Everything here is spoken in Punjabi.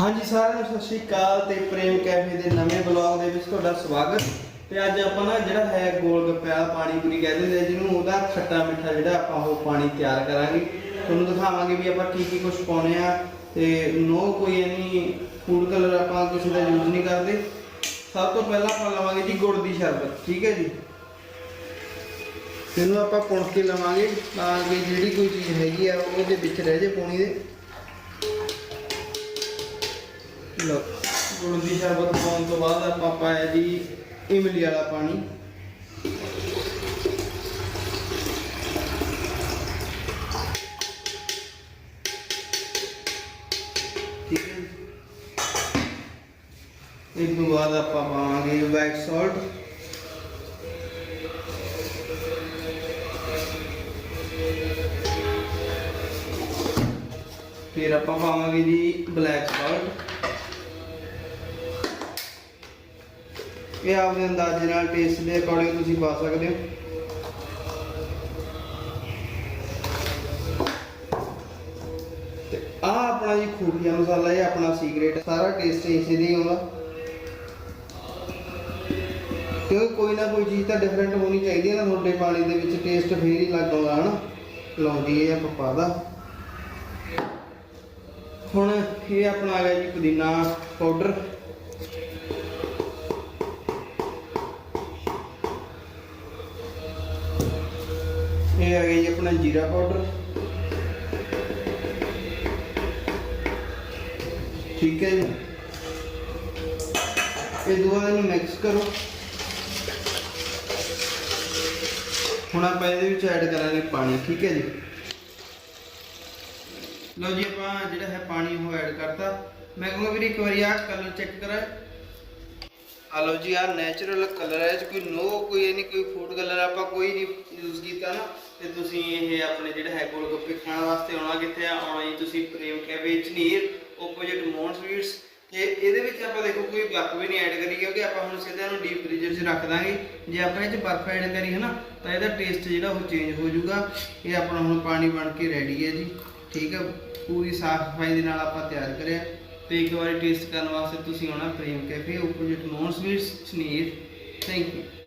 ਹਾਂਜੀ ਸਾਰਿਆਂ ਨੂੰ ਸਤਿ ਸ਼੍ਰੀ ਅਕਾਲ ਤੇ ਪ੍ਰੇਮ ਕੈਫੇ ਦੇ ਨਵੇਂ ਬਲੌਗ ਦੇ ਵਿੱਚ ਤੁਹਾਡਾ ਸਵਾਗਤ। ਤੇ ਅੱਜ ਆਪਾਂ ਨਾ ਜਿਹੜਾ ਹੈ ਗੋਲ ਗੱਪਿਆ, ਪਾਣੀ ਪੂਰੀ ਕਹਿ ਦਿੰਦੇ ਜਿਹਨੂੰ ਉਹਦਾ ਖੱਟਾ ਮਿੱਠਾ ਜਿਹੜਾ ਆਪਾਂ ਉਹ ਪਾਣੀ ਤਿਆਰ ਕਰਾਂਗੇ। ਤੁਹਾਨੂੰ ਦਿਖਾਵਾਂਗੇ ਵੀ ਆਪਾਂ ਕੀ ਕੀ ਕੁਝ ਪਾਉਣੇ ਆ ਤੇ ਨੋ ਕੋਈ ਨਹੀਂ ਫੂਡ ਕਲਰ ਆਪਾਂ ਕਿਸੇ ਦਾ ਯੂਜ਼ ਨਹੀਂ ਕਰਦੇ। ਸਭ ਤੋਂ ਪਹਿਲਾਂ ਆਪਾਂ ਲਵਾਂਗੇ ਜੀ ਗੁੜ ਦੀ ਸ਼ਰਬਤ, ਠੀਕ ਹੈ ਜੀ? ਇਹਨੂੰ ਆਪਾਂ ਪੁਣ ਕੇ ਲਵਾਂਗੇ, ਤਾਂ ਕਿ ਜਿਹੜੀ ਕੋਈ ਚੀਜ਼ ਹੈਗੀ ਆ ਉਹ ਉਹਦੇ ਵਿੱਚ ਰਹਿ ਜੇ ਪਾਣੀ ਦੇ। ਲੋ ਗੁੜ ਦੀ ਸ਼ਰਬਤ ਪਾਉਣ ਤੋਂ ਬਾਅਦ ਆਪਾਂ ਪਾਇਆ ਜੀ ਇਮਲੀ ਵਾਲਾ ਪਾਣੀ। ਠੀਕ ਹੈ ਇਸ ਤੋਂ ਬਾਅਦ ਆਪਾਂ ਪਾਵਾਂਗੇ ਵਾਈਟ ਸਾਲਟ ਫਿਰ ਆਪਾਂ ਪਾਵਾਂਗੇ ਜੀ ਬਲੈਕ ਸਾਲਟ ਇਹ ਆਪਦੇ ਅੰਦਾਜ਼ੇ ਨਾਲ ਟੇਸਟ ਦੇ ਅਕੋਰਡਿੰਗ ਤੁਸੀਂ ਪਾ ਸਕਦੇ ਹੋ। ਤੇ ਆ ਆਪਣਾ ਜੀ ਖੂਫੀਆ ਮਸਾਲਾ ਇਹ ਆਪਣਾ ਸੀਕ੍ਰੇਟ ਸਾਰਾ ਟੇਸਟ ਇਸੇ ਦੇ ਆਉਂਦਾ। ਕਿਉਂਕਿ ਕੋਈ ਨਾ ਕੋਈ ਚੀਜ਼ ਤਾਂ ਡਿਫਰੈਂਟ ਹੋਣੀ ਚਾਹੀਦੀ ਹੈ ਨਾ, ਤੁਹਾਡੇ ਪਾਣੀ ਦੇ ਵਿੱਚ ਟੇਸਟ ਫੇਰ ਹੀ ਲੱਗ ਆਉਂਦਾ, ਹਨਾ? ਲਾਉਂਦੀ ਇਹ ਆਪਾਂ ਪਾਦਾ ਹੁਣ ਇਹ ਆਪਣਾ ਆ ਗਿਆ ਜੀ ਪੁਦੀਨਾ ਪਾਊਡਰ ਇਹ ਆ ਗਿਆ ਜੀ ਆਪਣਾ ਜੀਰਾ ਪਾਊਡਰ। ਠੀਕ ਹੈ ਜੀ। ਇਹ ਦੋਵਾਂ ਨੂੰ ਮਿਕਸ ਕਰੋ। ਹੁਣ ਆਪਾਂ ਇਹਦੇ ਵਿੱਚ ਐਡ ਕਰਾਂਗੇ ਪਾਣੀ, ਠੀਕ ਹੈ ਜੀ। ਲਓ ਜੀ, ਆਪਾਂ ਜਿਹੜਾ ਹੈ ਪਾਣੀ ਉਹ ਐਡ ਕਰਤਾ। ਮੈਂ ਕਹੂੰਗਾ ਵੀਰੇ, ਇੱਕ ਵਾਰੀ ਆਹ ਕਲਰ ਚੈੱਕ ਕਰਾਂ ਆ ਲਓ ਜੀ ਆ ਨੈਚੁਰਲ ਕਲਰ ਹੈ, ਇਹ ਕੋਈ ਨੋ ਕੋਈ ਨਹੀਂ, ਕੋਈ ਫੂਡ ਆਪਾਂ ਕੋਈ ਨਹੀਂ ਯੂਜ਼ ਕੀਤਾ ਨਾ, ਤੇ ਤੁਸੀਂ ਇਹ ਆਪਣੇ ਜਿਹੜਾ ਹੈ ਗੋਲ ਗੱਪੇ ਖਾਣ ਵਾਸਤੇ ਆਉਣਾ ਕਿੱਥੇ ਆ? ਆਉਣਾ ਜੀ ਤੁਸੀਂ Prem cafe Jhunir opposite Maun sweets ਤੇ ਇਹਦੇ ਵਿੱਚ ਆਪਾਂ ਦੇਖੋ ਕੋਈ ਬਰਫ਼ ਵੀ ਨਹੀਂ ਐਡ ਕਰੀ, ਕਿਉਂਕਿ ਆਪਾਂ ਹੁਣ ਸਿੱਧਾ ਇਹਨੂੰ ਡੀਪ ਫ੍ਰੀਜ਼ਰ 'ਚ ਰੱਖ ਦਾਂਗੇ। ਜੇ ਆਪਾਂ ਇਹ 'ਚ ਬਰਫ਼ ਐਡ ਕਰੀ ਹੈ ਨਾ, ਤਾਂ ਇਹਦਾ ਟੇਸਟ ਜਿਹੜਾ ਉਹ ਚੇਂਜ ਹੋ ਜਾਊਗਾ। ਇਹ ਆਪਣਾ ਹੁਣ ਪਾਣੀ ਬਣ ਕੇ ਰੈਡੀ ਹੈ ਜੀ। ਠੀਕ ਹੈ ਪੂਰੀ ਸਾਫ਼ ਸਫ਼ਾਈ ਦੇ ਨਾਲ ਆਪਾਂ ਤਿਆਰ ਕਰਿਆ। ਤੇ ਇੱਕ ਵਾਰੀ ਟੇਸਟ ਕਰਨ ਵਾਸਤੇ ਤੁਸੀਂ ਆਉਣਾ Prem cafe opposite Maun sweets Jhunir thank you